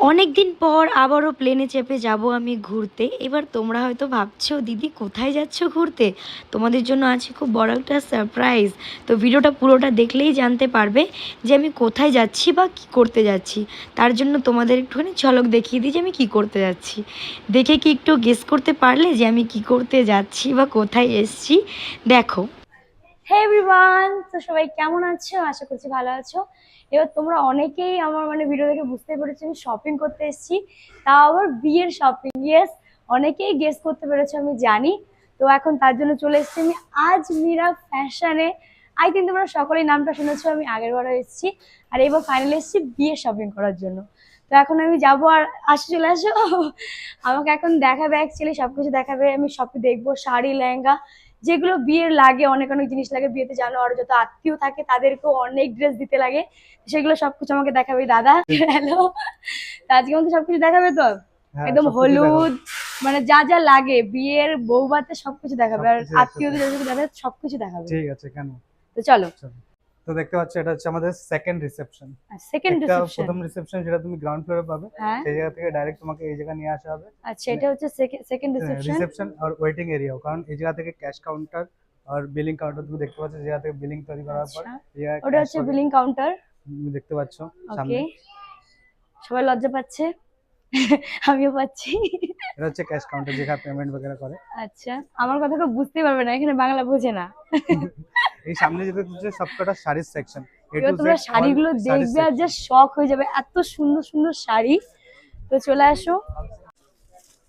অনেক দিন পর আবারও প্লেনে চেপে যাব আমি ঘুরতে। এবার তোমরা হয়তো ভাবছ, দিদি, কোথায় যাচ্ছ ঘুরতে? তোমাদের জন্য আছে খুব বড় একটা সারপ্রাইজ তো ভিডিওটা পুরোটা দেখলেই জানতে পারবে যে আমি কোথায় যাচ্ছি বা কি করতে যাচ্ছি। তার জন্য তোমাদের একটুখানি ঝলক দেখিয়ে দিই যে আমি কি করতে যাচ্ছি। দেখে কি একটু গেস করতে পারলে যে আমি কি করতে যাচ্ছি বা কোথায় এসছি? দেখো তো সবাই কেমন আশা করছি ভালো আছো। এবার তোমরা অনেকেই আমার মানে ভিডিও দেখে আমি শপিং করতে এসেছি। তাও আবার বিয়ের শপিং ইয়েস অনেকেই গেস করতে পেরেছ, আমি জানি। তো এখন তার জন্য চলে এসেছি আমি আজ মীরা ফ্যাশনে আই থিঙ্ক তোমরা সকলেই নামটা শুনেছো, আমি আগের বারও এসেছি। আর এবার ফাইনালি এসেছি বিয়ের শপিং করার জন্য। তো এখন আমি যাব আর আসে, চলে আসো। আমাকে এখন দেখাবে অ্যাকচুয়ালি সবকিছু দেখাবে। আমি সব দেখব, শাড়ি, লেহেঙ্গা। যেগুলো বিয়ের লাগে অনেক অনেক জিনিস লাগে বিয়েতে জানো আর যত আত্মীয় থাকে তাদেরকেও অনেক ড্রেস দিতে লাগে। সেগুলো সবকিছু আমাকে দেখাবে দাদা। হ্যালো আজকে আমাকে সবকিছু দেখাবে তো? হ্যাঁ, একদম হলুদ মানে যা যা লাগে বিয়ের বৌভাতে সবকিছু দেখাবে আর আত্মীয়দের দেখাবে সবকিছু দেখাবে। ঠিক আছে কেন? তো চলো। তো দেখতে পাচ্ছ এটা হচ্ছে আমাদের সেকেন্ড রিসেপশন সেকেন্ড রিসেপশন প্রথম রিসেপশন যেটা তুমি গ্রাউন্ড ফ্লোরে পাবে হ্যাঁ। সেই জায়গা থেকে ডাইরেক্ট তোমাকে এই জায়গা নিয়ে আসা হবে। আচ্ছা এটা হচ্ছে সেকেন্ড রিসেপশন রিসেপশন আর ওয়েটিং এরিয়াও কারণ এই জায়গা থেকে ক্যাশ কাউন্টার আর বিলিং কাউন্টার তুমি দেখতে পাচ্ছ জায়গা থেকে বিলিং তৈরি করার পর আচ্ছা। ওটা হচ্ছে বিলিং কাউন্টার তুমি দেখতে পাচ্ছ সামনে। সবাই লজ্জা পাচ্ছে? আমিও পাচ্ছি। এটা হচ্ছে ক্যাশ কাউন্টার যেখানে পেমেন্ট বগেরা করে। আচ্ছা আমার কথা কেউ বুঝতেই পারবে না এখানে বাংলা বোঝে না। এই সামনে যেটা হচ্ছে সবকটা শাড়ির সেকশন এবার তোমরা শাড়িগুলো দেখবে আর যা শখ হয়ে যাবে এত সুন্দর সুন্দর শাড়ি। তো চলে আসো।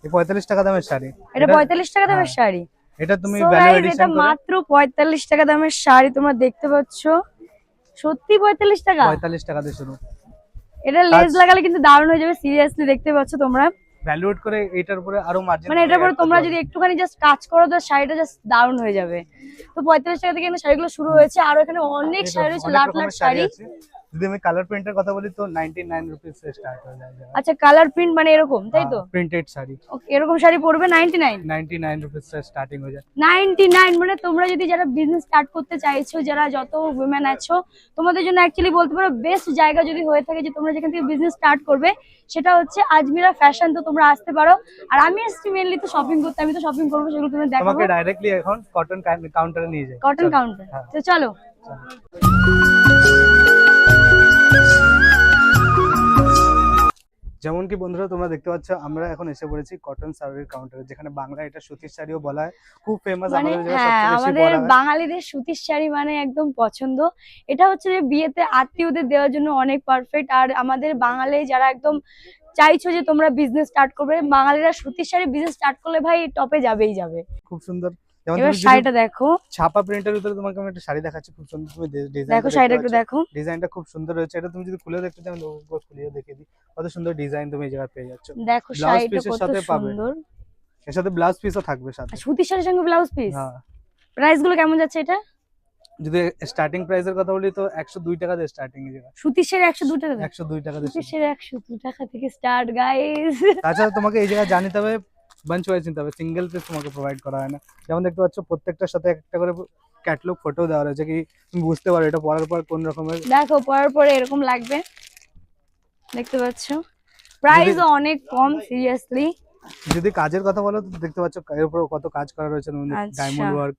এই পঁয়তাল্লিশ টাকা দামের শাড়ি। এটা পঁয়তাল্লিশ টাকা দামের হ্যাঁ। শাড়ি। এটা তুমি ভ্যালু guys, এটা মাত্র পঁয়তাল্লিশ টাকা দামের শাড়ি তোমরা দেখতে পাচ্ছ। সত্যি পঁয়তাল্লিশ টাকা? পঁয়তাল্লিশ টাকা দিয়ে শুরু। এটা আচ্ছা। লাগালে কিন্তু দারুণ হয়ে যাবে সিরিয়াসলি দেখতে পাচ্ছ তোমরা। ভ্যালুয়েট করে এটার উপরে আরও মার্জিন মানে এটার উপরে তোমরা যদি একটুখানি জাস্ট কাজ করো তো শাড়িটা জাস্ট দারুণ হয়ে যাবে। তো পঁয়তাল্লিশ টাকা থেকে এখানে শাড়িগুলো শুরু হয়েছে। আর এখানে অনেক শাড়ি রয়েছে লাখ লাখ শাড়ি যদি আমি কালার প্রিন্টের কথা বলি তো 99 রুপিস থেকে স্টার্ট হয়ে যায়। আচ্ছা কালার প্রিন্ট মানে এরকম তাই তো? প্রিন্টেড শাড়ি। Okay, এরকম শাড়ি পড়বে নাইনটি নাইন 99 রুপিস থেকে স্টার্টিং হয়ে যায়। নাইনটি নাইন মানে তোমরা যদি যারা বিজনেস স্টার্ট করতে চাইছো যারা যত উইমেন আছো তোমাদের জন্য অ্যাকচুয়ালি বলতে পারো বেস্ট জায়গা যদি হয়ে থাকে যে তোমরা যেখান থেকে বিজনেস স্টার্ট করবে সেটা হচ্ছে আজমিরা ফ্যাশন তো তোমরা আসতে পারো। আর আমি এসছি মেনলি তো শপিং করতে আমি তো শপিং করব সেগুলো তুমি দেখো। তোমাকে ডাইরেক্টলি এখন কটন কাউন্টারে নিয়ে যায় কটন কাউন্টার হ্যাঁ। তো চলো। যেমন কি বন্ধুরা তোমরা দেখতে পাচ্ছ আমরা এখন এসে পড়েছি কটন শাড়ির কাউন্টারে যেখানে বাংলা এটা সুতির শাড়িও বলা হয়। খুব ফেমাস মানে আমাদের হ্যাঁ আমাদের বাঙালিদের সুতির শাড়ি মানে একদম পছন্দ। এটা হচ্ছে যে বিয়েতে আত্মীয়দের দেওয়ার জন্য অনেক পারফেক্ট আর আমাদের বাঙালি যারা একদম চাইছো যে তোমরা বিজনেস স্টার্ট করবে বাঙালিরা সুতির শাড়ি বিজনেস স্টার্ট করলে ভাই টপে যাবেই যাবে। খুব সুন্দর। এবার শাড়িটা দেখো। ছাপা প্রিন্টের ভিতরে তোমাকে আমি একটা শাড়ি দেখাচ্ছি খুব সুন্দর তুমি ডিজাইন দেখো শাড়িটা একটু দেখো। ডিজাইনটা খুব সুন্দর হয়েছে। এটা তুমি যদি খুলে দেখতে চাও লোগো খুলেও দেখিয়ে দিই। কত সুন্দর ডিজাইন তুমি এই জায়গায় পেয়ে যাচ্ছ। দেখো শাড়িটা এর কত সাথে পাবে। সুন্দর। এর সাথে ব্লাউজ পিসও থাকবে সাথে। সুতির শাড়ির সঙ্গে ব্লাউজ পিস হ্যাঁ। প্রাইসগুলো কেমন যাচ্ছে এটা? যদি স্টার্টিং প্রাইসের কথা বলি তো একশো দুই টাকা দিয়ে স্টার্টিং জায়গা সুতির শাড়ি টাকা একশো দুই টাকা দিয়ে সুতির শাড়ি টাকা থেকে স্টার্ট গাইস তাছাড়া তোমাকে এই জায়গায় জানিতে হবে বাঞ্চ ওয়াইজ নিতে হবে। সিঙ্গেল পিস তোমাকে প্রোভাইড করা হয় না। যেমন দেখতে পাচ্ছ প্রত্যেকটার সাথে একটা করে ক্যাটলগ ফটো দেওয়া রয়েছে কি তুমি বুঝতে পারো এটা পরার পর কোন রকমের। দেখো পরার পর এরকম লাগবে। দেখতে পাচ্ছ? প্রাইস অনেক কম সিরিয়াসলি যদি কাজের কথা বলো তো দেখতে পাচ্ছ এর উপর কত কাজ করা রয়েছে। ডায়মন্ড ওয়ার্ক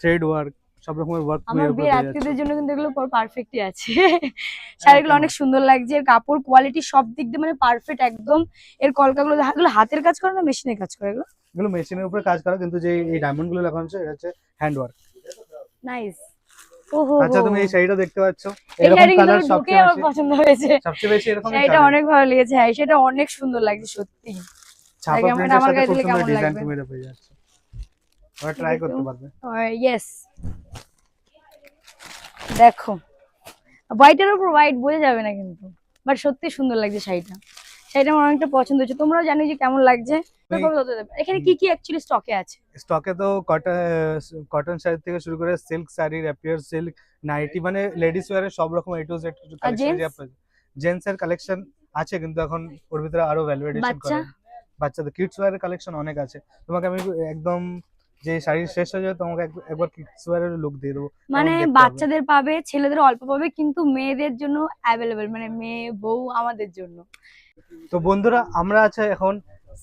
থ্রেড ওয়ার্ক সব রকমের ওয়ার্ক আমার বিয়ের আত্মীয়দের জন্য কিন্তু এগুলো পারফেক্টই আছে। শাড়িগুলো অনেক সুন্দর লাগছে এর কাপড় কোয়ালিটি সব দিক দিয়ে মানে পারফেক্ট একদম। এর কলকাগুলো এগুলো হাতের কাজ করে না মেশিনের কাজ করে এগুলো? এগুলো মেশিনের উপরে কাজ করা কিন্তু যে এই ডায়মন্ডগুলো লাগানো হচ্ছে এটা হচ্ছে হ্যান্ড ওয়ার্ক নাইস আচ্ছা তুমি এই শাড়িটা দেখতে পাচ্ছ? এরকম কালার সবচেয়ে আমার বেশি পছন্দ হয়েছে। সবচেয়ে বেশি এরকম শাড়িটা অনেক ভালো লেগেছে হ্যাঁ সেটা অনেক সুন্দর লাগছে সত্যি। ছাপা আমার- প্রিন্টের সাথে খুব সুন্দর কেমন ডিজাইন লাগবে? তুমি এটা পেয়ে যাচ্ছ। ওরা ট্রাই করতে পারবে। ইয়েস দেখো হোয়াইটের উপর হোয়াইট বোঝা যাবে না কিন্তু বাট সত্যি সুন্দর লাগছে শাড়িটা। শাড়িটা আমার অনেকটা পছন্দ হচ্ছে তোমরাও জানো যে কেমন লাগছে? এখানে কি কি অ্যাকচুয়ালি স্টকে আছে? স্টকে তো কটন কটন শাড়ি থেকে শুরু করে silk sari rapier silk nighty মানে লেডিস ওয়ারের সব রকম এ টু জেড? জেন্টস এর কালেকশন আছে কিন্তু এখন ওর ভিতরে আরও ভ্যালু এডিশন বাচ্চা? করে। বাচ্চাদের কিডস ওয়ারের কালেকশন অনেক আছে। তোমাকে আমি একদম যে শাড়ি শেষ হয়ে যাবে তোমাকে একবার কিডস ওয়ারের লুক দিয়ে দেবো। মানে বাচ্চাদের পাবে ছেলেদের অল্প পাবে কিন্তু মেয়েদের জন্য অ্যাভেলেবেল মানে মেয়ে বউ আমাদের জন্য। তো বন্ধুরা আমরা আছে এখন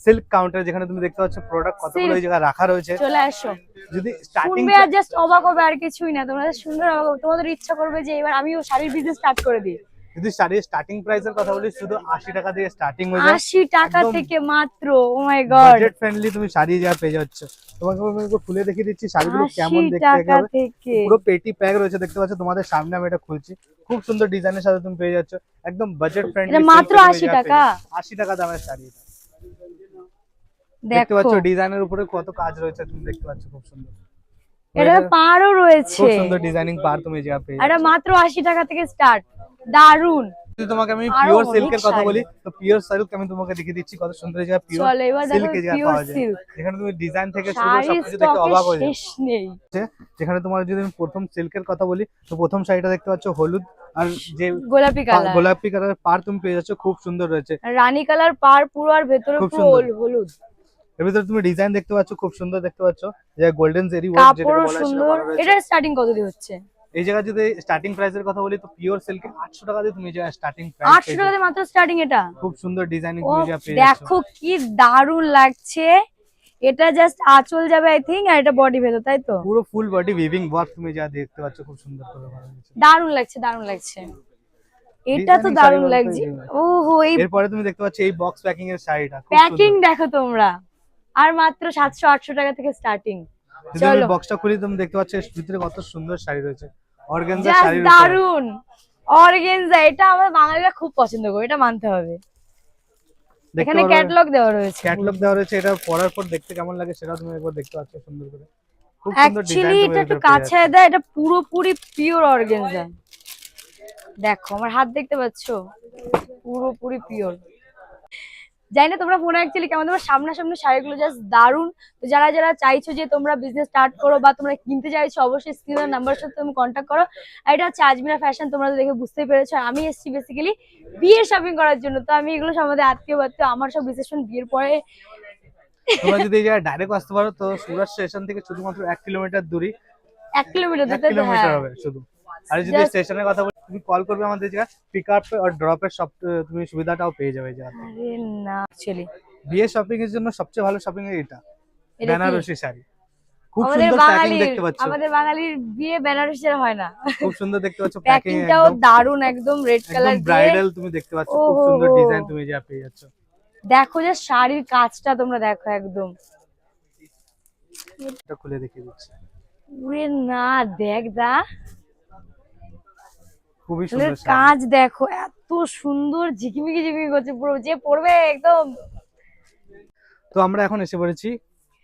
সিল্ক কাউন্টার যেখানে তুমি দেখতে পাচ্ছ প্রোডাক্ট কতগুলো এই। জায়গায় রাখা রয়েছে। চলে আসো। যদি স্টার্টিং আর জাস্ট অবাক হবে আর কিছুই না। তোমরা সুন্দর অবাক তোমাদের ইচ্ছা করবে যে এবার আমিও শাড়ির বিজনেস স্টার্ট করে দিই। যদি শাড়ির স্টার্টিং প্রাইসের কথা বলি শুধু আশি টাকা দিয়ে স্টার্টিং হয়ে যায়। আশি টাকা থেকে মাত্র oh my god budget friendly তুমি শাড়ি যা পেয়ে যাচ্ছ। তোমাকে আমি একটু খুলে দেখিয়ে দিচ্ছি শাড়িগুলো কেমন দেখতে হবে পুরো পেটি প্যাক রয়েছে দেখতে পাচ্ছ তোমাদের সামনে আমি এটা খুলছি। খুব সুন্দর ডিজাইনের সাথে তুমি পেয়ে যাচ্ছ। একদম বাজেট ফ্রেন্ডলি এটা মাত্র 80 টাকা? আশি টাকা দামের শাড়ি দেখতে দেখো। পাচ্ছ ডিজাইনের উপরে কত কাজ রয়েছে তুমি দেখতে পাচ্ছ খুব সুন্দর। এটা পাড়ও রয়েছে। খুব সুন্দর ডিজাইনিং পার তুমি যা পেয়ে এটা মাত্র আশি টাকা থেকে স্টার্ট দারুণ যদি তোমাকে আমি পিওর সিল্কের কথা বলি তো পিওর সিল্ক আমি তোমাকে দেখিয়ে দিচ্ছি কত সুন্দর জায়গা পিওর সিল্ক পাওয়া যায়। যেখানে তুমি ডিজাইন থেকে শুরু করে সবকিছু দেখতে অবাক হয়ে যাবে। যেখানে তোমার যদি আমি প্রথম সিল্কের কথা বলি তো প্রথম শাড়িটা দেখতে পাচ্ছ হলুদ আর যে গোলাপি কালার গোলাপি কালারের পার তুমি পেয়ে যাচ্ছ খুব সুন্দর রয়েছে। রানী কালার পার পুরো আর ভেতরে খুব পুরো সুন্দর। হলুদ। এর ভিতরে তুমি ডিজাইন দেখতে পাচ্ছ খুব সুন্দর দেখতে পাচ্ছ যে গোল্ডেন জেরি ওয়ার্ক যেটা বলা হয় সুন্দর। এটা স্টার্টিং কত দিয়ে হচ্ছে? এই জায়গায় যদি স্টার্টিং প্রাইসের কথা বলি তো পিওর সিল্কে 800 টাকা দিয়ে তুমি যে স্টার্টিং প্রাইস টাকা দিয়ে মাত্র স্টার্টিং এটা? খুব সুন্দর ডিজাইনিং তুমি যা পেয়ে দেখো কি দারুণ লাগছে। এটা জাস্ট আঁচল যাবে আই থিঙ্ক আর এটা বডি ভেতর তাই তো? পুরো ফুল বডি উইভিং ওয়ার্ক তুমি যা দেখতে পাচ্ছ খুব সুন্দর করে দারুণ লাগছে দারুণ লাগছে। এটা তো দারুণ লাগছে। ওহো এই এরপরে তুমি দেখতে পাচ্ছ এই বক্স প্যাকিং এর শাড়িটা প্যাকিং দেখো তোমরা। আর মাত্র সাতশো আটশো টাকা থেকে স্টার্টিং চলো। বক্সটা খুলি তুমি দেখতে পাচ্ছ ভিতরে কত সুন্দর শাড়ি রয়েছে। অর্গানজা দারুণ অর্গেনজা এটা আমার বাঙালিরা খুব পছন্দ করে এটা মানতে হবে। এখানে ক্যাটালগ দেওয়া রয়েছে। ক্যাটালগ দেওয়া রয়েছে এটা পরার পর দেখতে কেমন লাগে সেটা তুমি একবার দেখতে পাচ্ছ সুন্দর করে। খুব সুন্দর ডিজাইন এটা একটু কাছে দেয় এটা পুরোপুরি পিওর অর্গেনজা। দেখো আমার হাত দেখতে পাচ্ছো? পুরোপুরি পিওর জানি না তোমরা ফোনে অ্যাকচুয়ালি কেমন তোমার সামনাসামনি শাড়িগুলো জাস্ট দারুণ তো যারা যারা চাইছো যে তোমরা বিজনেস স্টার্ট করো বা তোমরা কিনতে চাইছো অবশ্যই স্ক্রিনের নাম্বার সাথে তুমি কন্ট্যাক্ট করো। আর এটা হচ্ছে আজমিরা ফ্যাশন তোমরা দেখে বুঝতেই পেরেছ। আমি এসেছি বেসিক্যালি বিয়ের শপিং করার জন্য। তো আমি এগুলো আমাদের আত্মীয় বাত্মীয় আমার সব রিসেপশন বিয়ের পরে। তোমরা যদি ডাইরেক্ট আসতে পারো তো সুরাট স্টেশন থেকে শুধুমাত্র এক কিলোমিটার দূরে এক কিলোমিটার কিলোমিটার হ্যাঁ। হবে শুধু। আর যদি স্টেশনের কথা তুমি কল করবে আমাদের জায়গায় পিক আপ আর ড্রপের সব তুমি সুবিধাটাও পেয়ে যাবে এই জায়গাতে। আরে না অ্যাকচুয়ালি বিয়ে শপিং এর জন্য সবচেয়ে ভালো শপিং এর এটা বেনারসি শাড়ি। খুব সুন্দর প্যাকিং দেখতে পাচ্ছ। আমাদের বাঙালির বিয়ে বেনারসের হয় না। খুব সুন্দর দেখতে পাচ্ছ প্যাকিং প্যাকিংটাও দারুণ একদম। রেড কালার দিয়ে। ব্রাইডাল তুমি দেখতে পাচ্ছ খুব সুন্দর ডিজাইন তুমি যা পেয়ে যাচ্ছ। দেখো যে শাড়ির কাজটা তোমরা দেখো একদম। এটা খুলে দেখিয়ে দিচ্ছি। উরে না দেখ দা। খুবই সুন্দর কাজ দেখো এত সুন্দর ঝিকিমিকি ঝিকিমিকি করছে পুরো যে পড়বে একদম। তো আমরা এখন এসে পড়েছি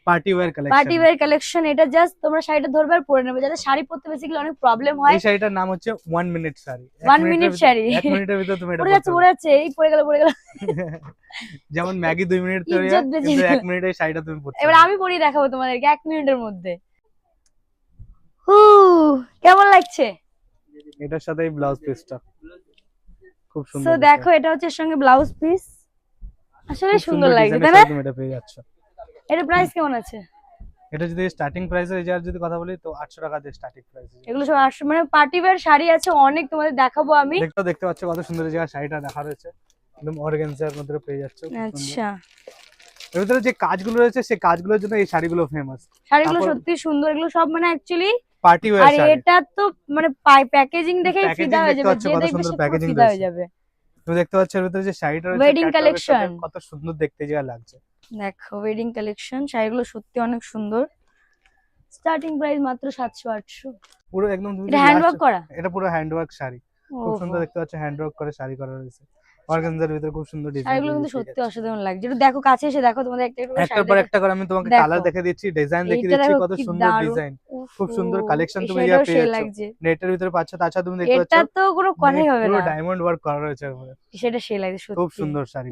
party wear party collection wear collection এটা জাস্ট তোমরা শাড়িটা ধরবে আর পরে নেবে। যাদের শাড়ি পরতে বেসিক্যালি অনেক প্রবলেম হয়। এই শাড়িটার নাম হচ্ছে মিনিট শাড়ি। One মিনিটের শাড়ি। এক মিনিটের ভিতরে তুমি এটা পড়ে যাচ্ছে এই পড়ে গেল পড়ে গেল। যেমন ম্যাগি মিনিট কিন্তু মিনিটে শাড়িটা তুমি পরতে এবার আমি পরিয়ে দেখাবো তোমাদেরকে এক মিনিটের মধ্যে। হু কেমন লাগছে? এটার সাথে এই ব্লাউজ পিসটা খুব সুন্দর সো দেখো এটা হচ্ছে এর সঙ্গে ব্লাউজ পিস আসলে সুন্দর লাগছে তাই না? তুমি এটা পেয়ে যাচ্ছ। এটা প্রাইস কেমন আছে? এটা যদি স্টার্টিং প্রাইসে জায়গার যদি কথা বলি তো আটশো টাকা দিয়ে স্টার্টিং প্রাইস এগুলো সব আটশো মানে পার্টি ওয়্যার শাড়ি আছে অনেক তোমাদের দেখাবো আমি। দেখতে দেখতে পাচ্ছ কত সুন্দর এই জায়গায় শাড়িটা দেখা রয়েছে। একদম অর্গানজার মধ্যে পেয়ে যাচ্ছ আচ্ছা। এর ভিতরে যে কাজগুলো রয়েছে সেই কাজগুলোর জন্য এই শাড়িগুলো ফেমাস শাড়িগুলো সত্যি সুন্দর এগুলো সব মানে অ্যাকচুয়ালি পার্টি ওয়্যার আর এটা তো মানে প্যাকেজিং দেখে ফিদা হয়ে যাবে যে দেখবে সে ফিদা হয়ে যাবে। তুমি দেখতে পাচ্ছ এর ভিতরে যে শাড়িটা রয়েছে সাথে collection। কত সুন্দর দেখতে জায়গায় লাগছে। দেখো ওয়েডিং কালেকশন শাড়িগুলো সত্যি অনেক সুন্দর। স্টার্টিং প্রাইস মাত্র সাতশো আটশো। পুরো একদম এটা যদি হ্যান্ডওয়ার্ক করা? এটা পুরো হ্যান্ডওয়ার্ক শাড়ি। খুব সুন্দর দেখতে পাচ্ছ হ্যান্ডওয়ার্ক করে শাড়ি করা রয়েছে। অর্গানজার ভিতরে খুব সুন্দর ডিজাইন শাড়িগুলো কিন্তু সত্যি অসাধারণ লাগছে। একটু দেখো কাছে এসে দেখো তোমাদের একটা একটা একটার পর একটা করে আমি তোমাকে কালার দেখে দিচ্ছি ডিজাইন দেখে দিচ্ছি কত সুন্দর ডিজাইন খুব সুন্দর এই তুমি শাড়িটাও যা পেয়ে সেই যাচ্ছ। লাগছে। নেটের ভিতরে পাচ্ছ তাছাড়া তুমি দেখতে পাচ্ছ। এটা তো কোনো কথাই হবে পুরো ডায়মন্ড ওয়ার্ক করা রয়েছে। সেটা সেই লাগছে সত্যি। খুব সুন্দর শাড়ি।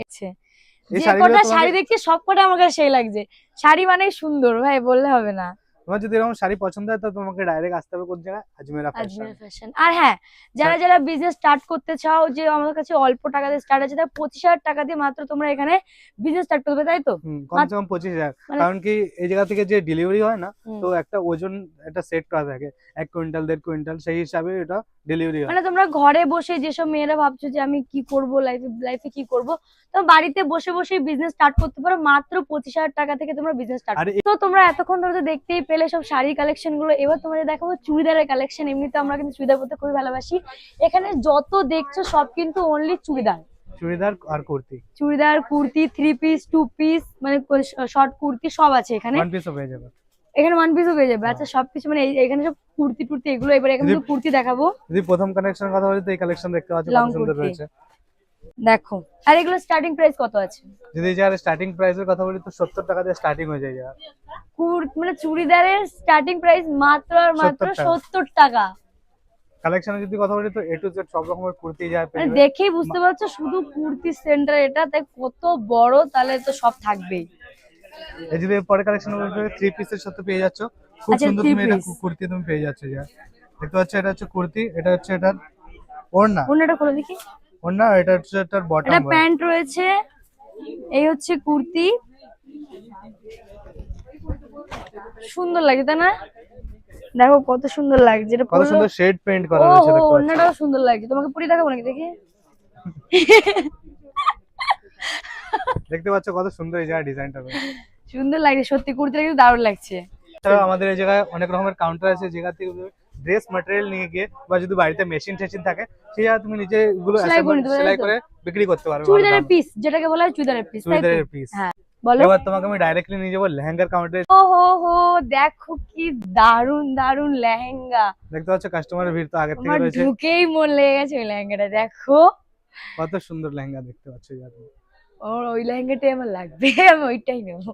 যে কটা শাড়ি দেখছি সব কটা আমার কাছে সেই লাগছে। শাড়ি মানেই সুন্দর ভাই বললে হবে না। তোমার যদি এরকম শাড়ি পছন্দ হয় তো তোমাকে ডাইরেক্ট আসতে হবে কোন জায়গায়? আজমেরা ফ্যাশন আজমের ফ্যাশন আর হ্যাঁ যারা যারা বিজনেস স্টার্ট করতে চাও যে আমার কাছে অল্প টাকা দিয়ে স্টার্ট আছে পঁচিশ হাজার টাকা দিয়ে মাত্র তোমরা এখানে বিজনেস স্টার্ট করবে তাই তো? কমসে কম পঁচিশ হাজার। মানে- কারণ কি এই জায়গা থেকে যে ডেলিভারি হয় না তো একটা ওজন একটা সেট করা থাকে। এক কুইন্টাল দেড় কুইন্টাল সেই হিসাবে এটা ডেলিভারি হয়। মানে তোমরা ঘরে বসে যেসব মেয়েরা ভাবছ যে আমি কি করব লাইফে লাইফে কি করব তো বাড়িতে বসে বসে বিজনেস স্টার্ট করতে পারো মাত্র পঁচিশ হাজার টাকা থেকে তোমরা বিজনেস স্টার্ট তো তোমরা এতক্ষণ ধরে তো দেখতেই পেলে সব শাড়ি কালেকশনগুলো এবার তোমাদের দেখাবো চুড়িদারের কালেকশন এমনিতে আমরা কিন্তু চুড়িদার পরতে খুবই ভালোবাসি। এখানে যত দেখছ সব কিন্তু অনলি চুড়িদার। চুড়িদার আর kurti. Churidar kurti three piece two piece মানে শর্ট কুর্তি সব আছে এখানে। ওয়ান পিসও পেয়ে যাবে। এখানে ওয়ান পিসও পেয়ে যাবে। আচ্ছা সবকিছু মানে এখানে সব কুর্তি টুর্তি এগুলো এবার এখানে কুর্তি দেখাবো। যদি প্রথম কালেকশনের কথা বলি তো এই কালেকশন দেখতে পাচ্ছ সুন্দর রয়েছে। দেখো। আর এগুলো স্টার্টিং প্রাইস কত আছে? যদি যার স্টার্টিং প্রাইসের কথা বলি তো সত্তর টাকা দিয়ে স্টার্টিং হয়ে যায় যার। কুর মানে চুড়িদারের স্টার্টিং প্রাইস মাত্র আর মাত্র 70 টাকা। টাকা। যদি কথা বলি তো এ টু জেড সব রকমের কুর্তি যায় পেয়ে মানে দেখেই বুঝতে পারছ শুধু কুর্তি সেন্টার এটা তাই কত বড় তাহলে তো সব থাকবেই। এই যদি পরে কালেকশন বলতে থ্রি পিসের সাথে পেয়ে যাচ্ছ। খুব আচ্ছা, সুন্দর তুমি এটা কুর্তি তুমি পেয়ে যাচ্ছ যা দেখতে পাচ্ছ এটা হচ্ছে কুর্তি এটা হচ্ছে এটার ওড়না। অন্যটা খুলে দেখি। ওড়না এটা হচ্ছে এটার এটা প্যান্ট রয়েছে এই হচ্ছে কুর্তি। সুন্দর লাগে তাই না? দেখো কত সুন্দর লাগছে এটা কত সুন্দর শেড পেইন্ট করা রয়েছে হো দেখতে অন্যটাও সুন্দর লাগছে। তোমাকে পরি দেখাবো নাকি দেখি? দেখতে পাচ্ছ কত সুন্দর এই জায়গায় ডিজাইনটা সুন্দর লাগছে সত্যি কুর্তিটা কিন্তু দারুণ লাগছে। আমাদের এই জায়গায় অনেক রকমের কাউন্টার আছে যেখান থেকে ড্রেস ম্যাটেরিয়াল নিয়ে গিয়ে বা যদি বাড়িতে মেশিন টেশিন থাকে সেই জায়গায় তুমি নিজে এগুলো সেলাই করে বিক্রি করতে পারবে চুড়িদারের পিস যেটাকে বলা হয় চুড়িদারের পিস চুড়িদারের পিস হ্যাঁ বলো। এবার তোমাকে আমি ডাইরেক্টলি নিয়ে যাব লেহেঙ্গার কাউন্টারে ও হো হো দেখো কি দারুণ দারুণ লেহেঙ্গা। দেখতে পাচ্ছ কাস্টমারের ভিড় তো আগের থেকে রয়েছে। ঢুকেই মন লেগে গেছে ওই লেহেঙ্গাটা দেখো। কত সুন্দর লেহেঙ্গা দেখতে পাচ্ছ ওর ওই লেহেঙ্গাটাই আমার লাগবে আমি ওইটাই নেব।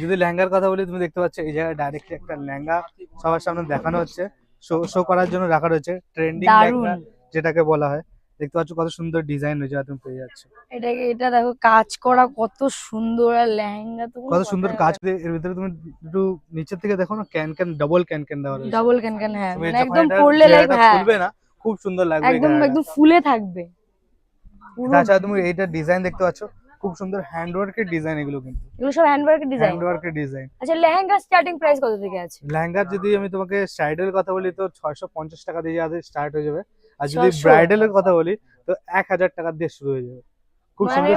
যদি লেহেঙ্গার কথা বলি তুমি দেখতে পাচ্ছ এই জায়গায় ডাইরেক্টলি একটা লেহেঙ্গা সবার সামনে দেখানো হচ্ছে। শো শো করার জন্য রাখা রয়েছে। ট্রেন্ডিং যেটাকে বলা হয়। দেখতে পাচ্ছ কত সুন্দর ডিজাইন রয়েছে আর তুমি পেয়ে যাচ্ছ। এটাকে এটা দেখো কাজ করা কত সুন্দর আর লেহেঙ্গা তো কত সুন্দর কাজ এর ভিতরে তুমি একটু নিচের থেকে দেখো না can can double can can দেওয়া রয়েছে। ডাবল ক্যান ক্যান হ্যাঁ মানে একদম এটা পরলে লাইক হ্যাঁ। খুলবে না খুব সুন্দর লাগবে একদম একদম ফুলে থাকবে। তাছাড়া তুমি এইটা ডিজাইন দেখতে পাচ্ছ খুব সুন্দর হ্যান্ড ওয়ার্কের ডিজাইন এগুলো কিন্তু। এগুলো সব হ্যান্ড ওয়ার্কের ডিজাইন হ্যান্ড ওয়ার্কের ডিজাইন আচ্ছা লেহেঙ্গা স্টার্টিং প্রাইস কত থেকে আছে? লেহেঙ্গা যদি আমি তোমাকে স্টাইডের কথা বলি তো 650 টাকা দিয়ে আজ স্টার্ট হয়ে যাবে। আর যদি ব্রাইডাল কথা বলি তো 1000 টাকা দিয়ে শুরু হয়ে যাবে। মানে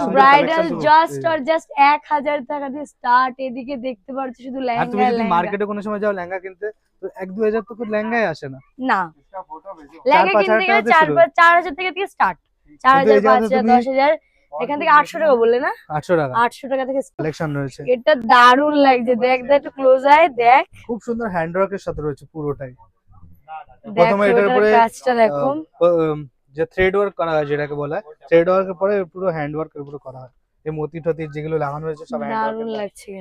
স্টার্ট এদিকে দেখতে পাচ্ছ শুধু লেহেঙ্গা মার্কেটে কোনো সময় যাও লেহেঙ্গা কিনতে তো 1 2000 তো কোনো লেহেঙ্গাই আসে না। না। লেহেঙ্গা কিনতে থেকে দিয়ে স্টার্ট 4000 5000 10000 এখান থেকে আটশো টাকা বললে না? আটশো টাকা। আটশো টাকা থেকে। কালেকশন রয়েছে। এটা দারুণ লাগছে। দেখ দেখ একটু ক্লোজ আয় দেখ। খুব সুন্দর হ্যান্ডওয়ার্কের সাথে রয়েছে পুরোটাই। প্রথমে এটার উপরে, কাজটা দেখো। যে থ্রেড ওয়ার্ক করা হয় যেটাকে বলা হয় থ্রেড ওয়ার্কের পরে পুরো হ্যান্ড ওয়ার্কের উপরে করা হয়। এই মতি টতি যেগুলো লাগানো রয়েছে সব হ্যান্ড দারুণ লাগছে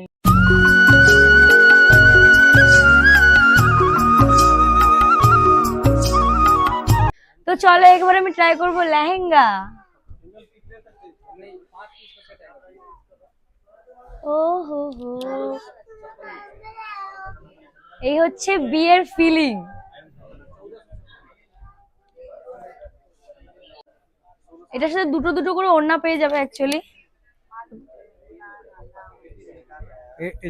তো চলো একবার আমি ট্রাই করব লেহেঙ্গা। ও হো হো। এই হচ্ছে বিয়ের ফিলিং এটার সাথে দুটো দুটো করে ওড়না পেয়ে যাবে অ্যাকচুয়ালি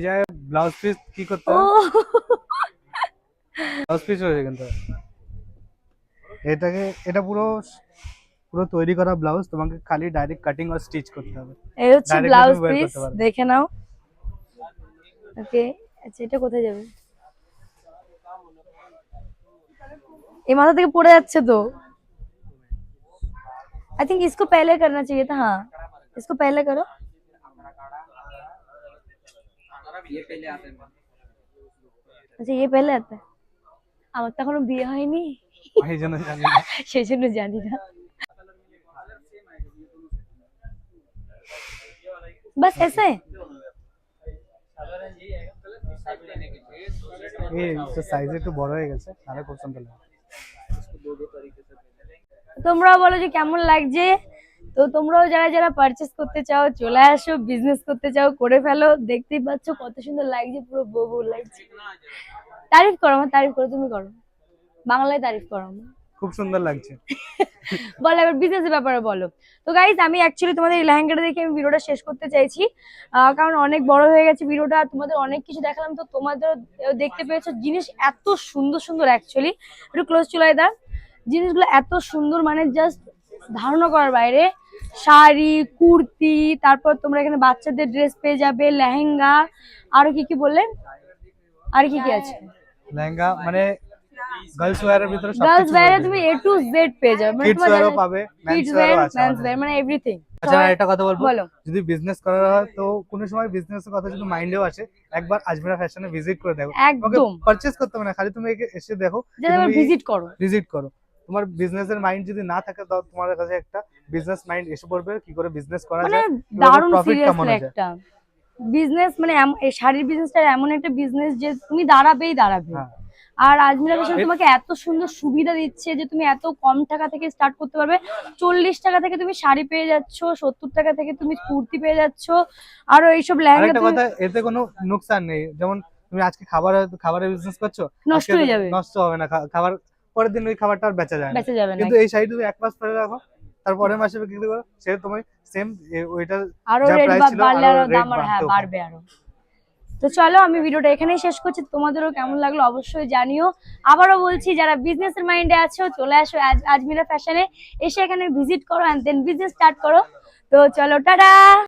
জায়গায় ব্লাউজ পিস কি করতে ব্লাউজ পিস রয়েছে কিন্তু। এটাকে এটা পুরো পুরো তৈরি করা ব্লাউজ তোমাকে খালি ডাইরেক্ট কাটিং আর স্টিচ করতে হবে এই হচ্ছে Directly ব্লাউজ তুমি বের পিস করতে পারবে। দেখে নাও ওকে আচ্ছা এটা কোথায় যাবে এই মাথা থেকে পড়ে যাচ্ছে তো आई थिंक इसको पहले करना चाहिए था हाँ इसको पहले करो আচ্ছা ये पहले आता है আমার তো এখনো বিয়ে হয়নি এই জন্য জানি না। সেই জন্য জানি না बस ऐसे এই সাইজ একটু বড় হয়ে গেছে আরে খুব সুন্দর লাগে তোমরা বলো যে কেমন লাগছে তো তোমরাও যারা যারা পারচেস করতে চাও চলে আসো বিজনেস করতে চাও করে ফেলো দেখতেই পাচ্ছ কত সুন্দর লাগছে পুরো বউ বউ লাগছে তারিফ করো আমার তারিফ করো তুমি করো বাংলায় তারিফ করো আমার। খুব সুন্দর লাগছে। বলো এবার বিজনেসের ব্যাপারে বলো। তো গাইজ আমি অ্যাকচুয়ালি তোমাদের লেহেঙ্গাটা দেখে আমি ভিডিওটা শেষ করতে চাইছি। কারণ অনেক বড় হয়ে গেছে ভিডিওটা তোমাদের অনেক কিছু দেখালাম তো তোমাদের দেখতে পেয়েছ জিনিস এত সুন্দর সুন্দর অ্যাকচুয়ালি একটু ক্লোজ চলে দা জিনিসগুলো এত সুন্দর মানে জাস্ট ধারণা করার বাইরে। শাড়ি কুর্তি তারপর তোমরা এখানে বাচ্চাদের ড্রেস পেয়ে যাবে লেহেঙ্গা আরও কি কি বললে? আর কি কি আছে? লেহেঙ্গা মানে গার্লস ওয়্যারের ভিতরে গার্লস ওয়্যারে তুমি এ টু জেড পেয়ে যাবে। মানে কিডস তোমার ওয়্যারও পাবে কিডস ওয়্যার মেন্স ওয়্যার মানে এভরিথিং আচ্ছা আর একটা কথা বলব। যদি বিজনেস করার হয় তো কোনো সময় বিজনেসের কথা যদি মাইন্ডেও আসে একবার আজমিরা ফ্যাশনে ভিজিট করে দেখো। একদম। পারচেজ করতে হবে না খালি তুমি এসে দেখো তুমি ভিজিট করো। ভিজিট করো। তোমার বিজনেসের মাইন্ড যদি না থাকে তো তোমার কাছে একটা বিজনেস মাইন্ড এসে পড়বে কি করে বিজনেস করা মানে যায় দারুণ যায়। একটা। বিজনেস মানে এই শাড়ির বিজনেসটা এমন একটা বিজনেস যে তুমি দাঁড়াবেই দাঁড়াবে। হ্যাঁ। আর আজমিরা ফ্যাশন তোমাকে এত সুন্দর সুবিধা দিচ্ছে যে তুমি এত কম টাকা থেকে স্টার্ট করতে পারবে। চল্লিশ টাকা থেকে তুমি শাড়ি পেয়ে যাচ্ছ সত্তর টাকা থেকে তুমি কুর্তি পেয়ে যাচ্ছ আরও এইসব লেহেঙ্গা কথা এতে কোনো নুকসান নেই। যেমন তুমি আজকে খাবার খাবারের বিজনেস করছ নষ্ট হয়ে যাবে। নষ্ট হবে না। খাবার পরের দিন ওই খাবারটা আর বেচা যায় না। বেঁচে যাবে না। কিন্তু এই শাড়ি তুমি এক মাস পরে রাখো তারপরের মাসে বিক্রি করো সে তুমি সেম ওইটা আরও রেট বাড়লে আরও দাম আর হ্যাঁ বাড়বে আরও। তো চলো, আমি ভিডিওটা এখানেই শেষ করছি। তোমাদেরও কেমন লাগল অবশ্যই জানিও। আবারও বলছি, যারা বিজনেস বিজনেসের মাইন্ডে আছো, চলে আসো আজ, আজমিরা ফ্যাশনে এসে এখানে ভিজিট করো অ্যান্ড দেন বিজনেস স্টার্ট করো। তো চলো, টাটা!